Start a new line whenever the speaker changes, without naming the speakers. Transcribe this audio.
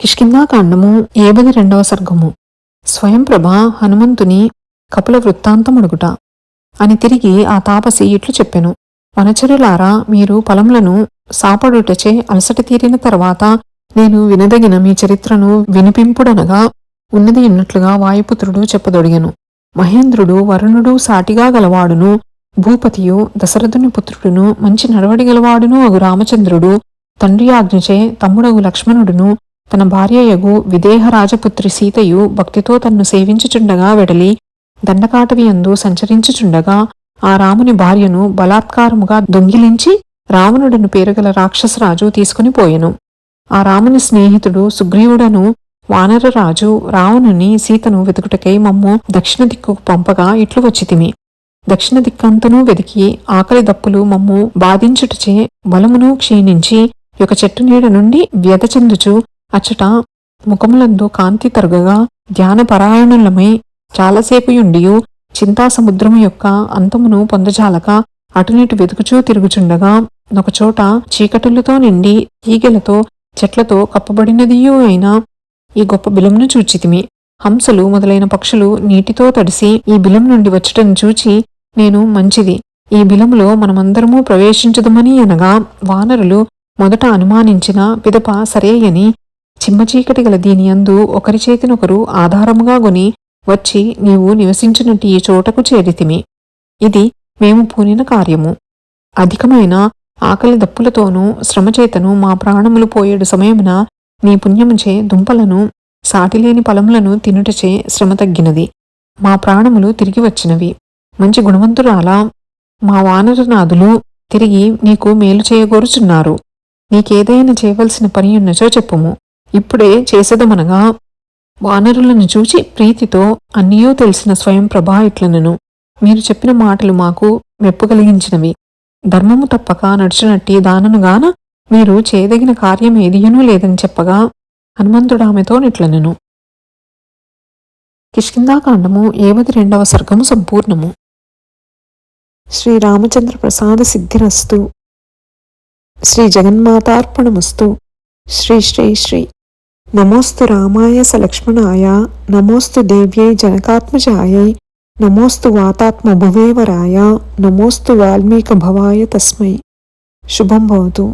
కిష్కిందాకాండము ఏబది రెండవ సర్గము. స్వయంప్రభ హనుమంతుని కపుల వృత్తాంతమడుగుట. అని తిరిగి ఆ తాపసి ఇట్లు చెప్పెను. వనచరులారా మీరు పొలంలను సాపడుటచే అలసట తీరిన తర్వాత నేను వినదగిన మీ చరిత్రను వినిపింపుడనగా ఉన్నది ఉన్నట్లుగా వాయుపుత్రుడు చెప్పదొడిగెను. మహేంద్రుడు వరుణుడు సాటిగా గలవాడును భూపతియు దశరథుని పుత్రుడును మంచి నడవడి గలవాడును అగు రామచంద్రుడు తండ్రి ఆజ్ఞచే తమ్ముడగు లక్ష్మణుడును తన భార్యయగు విదేహ రాజపుత్రి సీతయు భక్తితో తన్ను సేవించుచుండగా వెడలి దండకాటవియందు సంచరించుచుండగా ఆ రాముని భార్యను బలాత్కారముగా దొంగిలించి రావణుడను పేరుగల రాక్షసరాజు తీసుకుని పోయెను. ఆ రాముని స్నేహితుడు సుగ్రీవుడను వానరరాజు రావణుని సీతను వెతుకుటకై మమ్ము దక్షిణ దిక్కుకు పంపగా ఇట్లు వచ్చితిమి. దక్షిణ దిక్కంతనూ వెదికి ఆకలి దప్పులు మమ్ము బాధించుటచే బలమును క్షీణించి ఒక చెట్టు నీడ నుండి వ్యధ చెందుచు అచ్చట ముఖములందు కాంతి తరుగగా ధ్యానపరాయణులమై చాలాసేపుయుండియు చింతా సముద్రము యొక్క అంతమును పొందజాలక అటునిటు వెతుకుచూ తిరుగుచుండగా ఒకచోట చీకటులతో నిండి ఈగెలతో చెట్లతో కప్పబడినదియూ అయిన ఈ గొప్ప బిలంను చూచితిమి. హంసలు మొదలైన పక్షులు నీటితో తడిసి ఈ బిలం నుండి వచ్చటను చూచి నేను మంచిది. ఈ బిలములో మనమందరము ప్రవేశించదుమని అనగా వానరులు మొదట అనుమానించిన పిదప సరేయని చిమ్మచీకటి గల దీని యందు ఒకరి చేతినొకరు ఆధారముగా గొని వచ్చి నీవు నివసించినట్టు ఈ చోటకు చేరితిమి. ఇది మేము పూనిన కార్యము. అధికమైన ఆకలి దప్పులతోనూ శ్రమచేతను మా ప్రాణములు పోయేడు సమయమున నీ పుణ్యముచే దుంపలను సాటిలేని ఫలములను తినుటచే శ్రమ తగ్గినది. మా ప్రాణములు తిరిగి వచ్చినవి. మంచి గుణవంతురాలా మా వానరనాథులు తిరిగి నీకు మేలు చేయగోరుచున్నారు. నీకేదైనా చేయవలసిన పని ఉన్నచో చెప్పుము. ఇప్పుడే చేసేదమనగా వానరులను చూచి ప్రీతితో అన్నియో తెలిసిన స్వయం ప్రభా ఇట్లనను. మీరు చెప్పిన మాటలు మాకు మెప్పు కలిగించినవి. ధర్మము తప్పక నడిచినట్టి దాననుగాన మీరు చేయదగిన కార్యం ఏదియనూ లేదని చెప్పగా హనుమంతుడు ఆమెతో నిట్లనెను. కిష్కిందాకాండము ఏవది రెండవ సర్గము సంపూర్ణము. శ్రీరామచంద్ర ప్రసాద సిద్ధిరస్తు. శ్రీ జగన్మాతార్పణమస్తు. శ్రీ శ్రీ శ్రీ నమోస్తు రామాయ సలక్ష్మణాయ నమోస్తు దేవ్యై జనకాత్మజాయై నమోస్తు వాతాత్మ భువేవరాయ నమోస్తు వాల్మీక భవాయ తస్మై శుభం భవతు